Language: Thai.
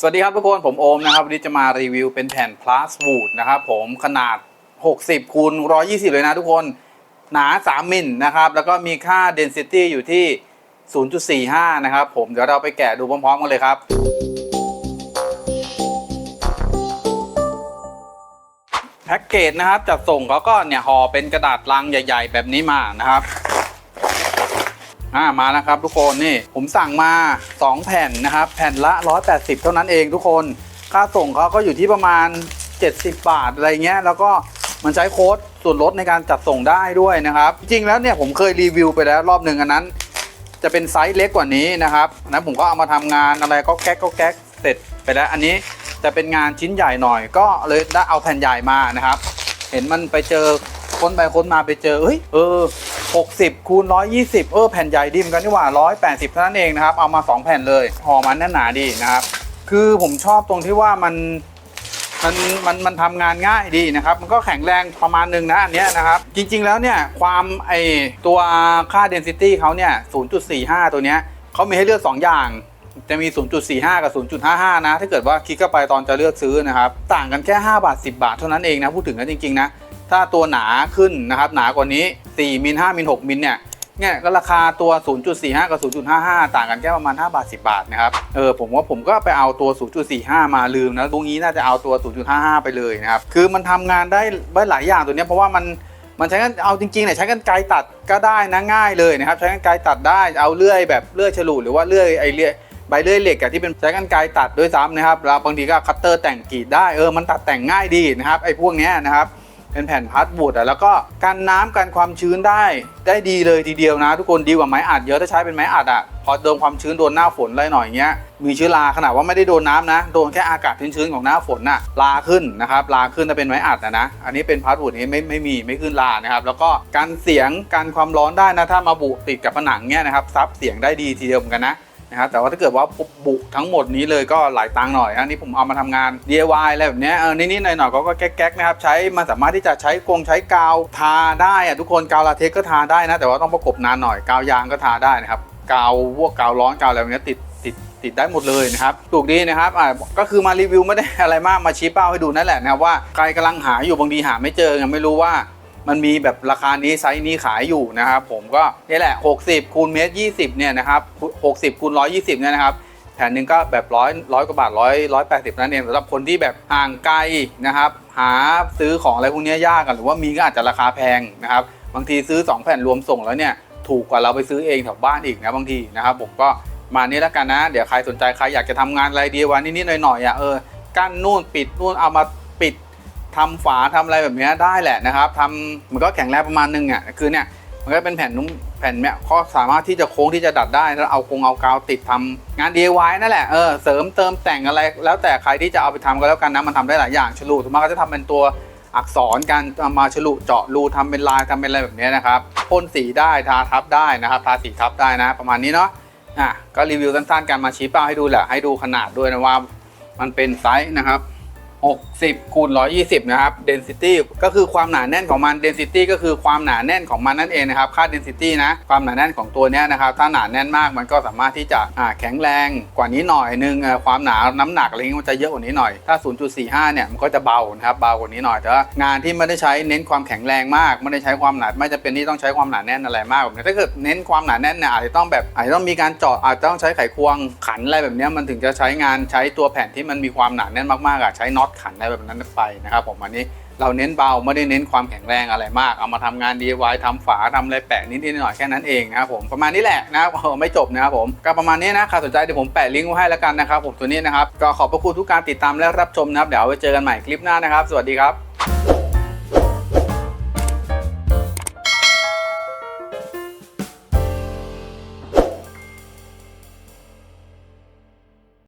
สวัสดีครับทุกคนผมโอมนะครับวันนี้จะมารีวิวเป็นแผ่น plus wood นะครับผมขนาด 60คูณ120 เลยนะทุกคนหนา 3 มิลนะครับ แล้วก็มีค่า density อยู่ที่ 0.45 นะครับผมเดี๋ยวเราไปแกะดูพร้อมๆกันเลยครับ แพ็กเกจนะครับจัดส่งเขาก็เนี่ยห่อเป็นกระดาษลังใหญ่ ๆ แบบนี้มานะครับ อ่ามานะครับทุกคนนี่ผมสั่งมา 2 แผ่นนะครับ แผ่นละ 180 เท่านั้นเองทุกคน ค่าส่งเขาก็อยู่ที่ประมาณ 70 บาทอะไรเงี้ยแล้วก็มันใช้โค้ดส่วนลดในการจัดส่งได้ด้วยนะครับ จริงแล้วเนี่ยผมเคยรีวิวไปแล้วรอบหนึ่งอันนั้น จะเป็นไซส์เล็กกว่านี้นะครับนั้นผมก็เอามาทำงานอะไรก็แก๊กก็แก๊กเสร็จไปแล้วอันนี้จะเป็นงานชิ้นใหญ่หน่อย ก็เลยได้เอาแผ่นใหญ่มานะครับ เห็นมันไปเจอค้นไปค้นมาไปเจอเฮ้ยเออ 60คูณ120 เออแผ่นใหญ่ดิมกันนี่หว่า 180เท่านั้นเองนะครับ เอามา 2 แผ่นเลยห่อมันแน่นหนาดีนะครับ คือผมชอบตรงที่ว่ามันมันมันมันทำงานง่ายดีนะครับ มันก็แข็งแรงประมาณหนึ่งนะอันเนี้ยนะครับ จริงๆแล้วเนี่ยความไอตัวค่า density เขาเนี่ย 0.45 ตัวเนี้ยเขามีให้เลือก 2 อย่างจะมี 0.45 กับ 0.55 นะ ถ้าเกิดว่าคลิกเข้าไปตอนจะเลือกซื้อนะครับ ต่างกันแค่ 5 บาท 10 บาทเท่านั้นเองนะ พูดถึงกันจริง ๆ นะ ถ้าตัวหนาขึ้นนะครับหนากว่านี้4มิล5มิล6มิลเนี่ยเนี่ยก็ราคาตัว 0.45 กับ 0.55 ต่างกันแค่ประมาณ 5 บาท 10 บาทนะครับ เออผมว่าผมก็ไปเอาตัว 0.45 มาลืมนะตรงนี้น่าจะเอาตัว 0.55 ไปเลยนะครับ คือมันทำงานได้ไหลายอย่างตัวนี้เพราะว่ามันมันใช้กันเอาจริงๆเนี่ยใช้กันไกรตัดก็ได้นะง่ายเลยนะครับ ใช้กันไกรตัดได้เอาเลื่อยแบบเลื่อยฉลุหรือว่าเลื่อยไอเลื่อยใบเลื่อยเหล็กอะที่เป็นใช้กันไกรตัดด้วยซ้ำนะครับแล้วบางทีก็คัตเตอร์แต่งกรีดได้เออมันตัดแต่งง่ายดีนะครับไอ้พวกเนี้ยนะครับ เป็นแผ่นพลาสบูดอะแล้วก็กันน้ำกันความชื้นได้ได้ดีเลยทีเดียวนะ ทุกคนดีกว่าไม้อัดเยอะถ้าใช้เป็นไม้อัดอะพอโดนความชื้นโดนหน้าฝนอะไรหน่อยเงี้ยมีเชื้อราขนาดว่าไม่ได้โดนน้ำนะ โดนแค่อากาศชื้นๆของหน้าฝนน่ะลาขึ้นนะครับลาขึ้นถ้าเป็นไม้อัดนะนะอันนี้เป็นพลาสบูดนี้ไม่ไม่มีไม่ขึ้นลานะครับแล้วก็กันเสียงกันความร้อนได้นะถ้ามาบุติดกับผนังเงี้ยนะครับซับเสียงได้ดีทีเดียวเหมือนกันนะ นะครับแต่ว่าถ้าเกิดว่าบุทั้งหมดนี้เลยก็หลายตังค์หน่อยอันนี้ผมเอามาทำงาน DIY อะไรแบบเนี้ยเออนิดๆหน่อยๆก็ก็แก๊กๆนะครับใช้มันสามารถที่จะใช้กงใช้กาวทาได้อะทุกคนกาวลาเทคก็ทาได้นะ แต่ว่าต้องประกบนานหน่อยกาวยางก็ทาได้นะครับกาวพวกกาวร้อนกาวอะไรแบบเนี้ยติดติดติดได้หมดเลยนะครับถูกดีนะครับอ่าก็คือมารีวิวไม่ได้อะไรมากมาชี้เป้าให้ดูนั่นแหละนะครับว่าใครกำลังหาอยู่บางทีหาไม่เจอไงไม่รู้ว่า มันมีแบบราคานี้ไซส์นี้ขายอยู่นะครับผมก็นี่แหละ 60คูณเมตร20เนี่ยนะครับ60คูณ120เนี่ยนะครับแผ่นหนึ่งก็แบบร้อยร้อยกว่าบาทร้อยร้อยแปดสิบนั่นเองสำหรับคนที่แบบห่างไกลนะครับ หาซื้อของอะไรพวกนี้ยากกันหรือว่ามีก็อาจจะราคาแพงนะครับ บางทีซื้อ 2 แผ่นรวมส่งแล้วเนี่ยถูกกว่าเราไปซื้อเองแถวบ้านอีกนะบางทีนะครับผมก็มานี้แล้วกันนะ เดี๋ยวใครสนใจใครอยากจะทำงานอะไรดีวันนิดๆหน่อยๆอะเออกั้นนู่นปิดนู่นเอามาปิด ทำฝาทำอะไรแบบนี้ได้แหละนะครับทำมันก็แข็งแรงประมาณนึงอะคือเนี่ยมันก็เป็นแผ่นนุ่มแผ่นเนี่ยก็สามารถที่จะโค้งที่จะดัดได้แล้วเอากงเอากาวติดทำงาน DIY นั่นแหละเออเสริมเติมแต่งอะไร แล้วแต่ใครที่จะเอาไปทำก็แล้วกันนะมันทำได้หลายอย่างฉลุส่วนมากก็จะทำเป็นตัวอักษรการเอามาฉลุเจาะรูทำเป็นลายทำเป็นอะไรแบบนี้นะครับพ่นสีได้ทาทับได้นะครับ ทาสีทับได้นะ ประมาณนี้เนาะอะก็รีวิวสั้นๆกันมาชี้เป้าให้ดูแหละให้ดูขนาดด้วยนะว่า มันเป็นไซส์นะครับ 60คูณ120 นะครับ density ก็คือความหนาแน่นของมัน density ก็คือความหนาแน่นของมันนั่นเองนะครับ ค่า density นะ ความหนาแน่นของตัวเนี้ยนะครับ ถ้าหนาแน่นมากมันก็สามารถที่จะแข็งแรงกว่านี้หน่อยนึงเอ่อความหนาน้ำหนักอะไรเงี้ยมันจะเยอะกว่านี้หน่อย ถ้า 0.45 เนี่ยมันก็จะเบานะครับ เบากว่านี้หน่อย แต่ว่างานที่ไม่ได้ใช้เน้นความแข็งแรงมาก ไม่ได้ใช้ความหนา ไม่จะเป็นที่ต้องใช้ความหนาแน่นอะไรมากแบบนี้ถ้าเกิดเน้นความหนาแน่นเนี่ยอาจจะต้องแบบอาจจะต้องมีการเจาะอาจจะต้องใช้ไขควงขันอะไรแบบเนี้ยมันถึงจะใช้งานใช้ตัวแผ่นที่มันมีความหนาแน่นมากๆอะใช้น็อตขันได้แบบนั้นไปนะครับผมอันนี้เราเน้นเบาไม่ได้เน้นความแข็งแรงอะไรมาก เอามาทำงาน DIY ทำฝาทำอะไรแปะนิดๆหน่อยแค่นั้นเองนะครับผมประมาณนี้แหละนะครับไม่จบนะครับผมก็ประมาณนี้นะใครสนใจเดี๋ยวผมแปะลิงก์ไว้ให้แล้วกันนะครับผมตัวนี้นะครับก็ขอบพระคุณทุกการติดตามและรับชมนะครับเดี๋ยวไว้เจอกันใหม่คลิปหน้านะครับ สวัสดีครับ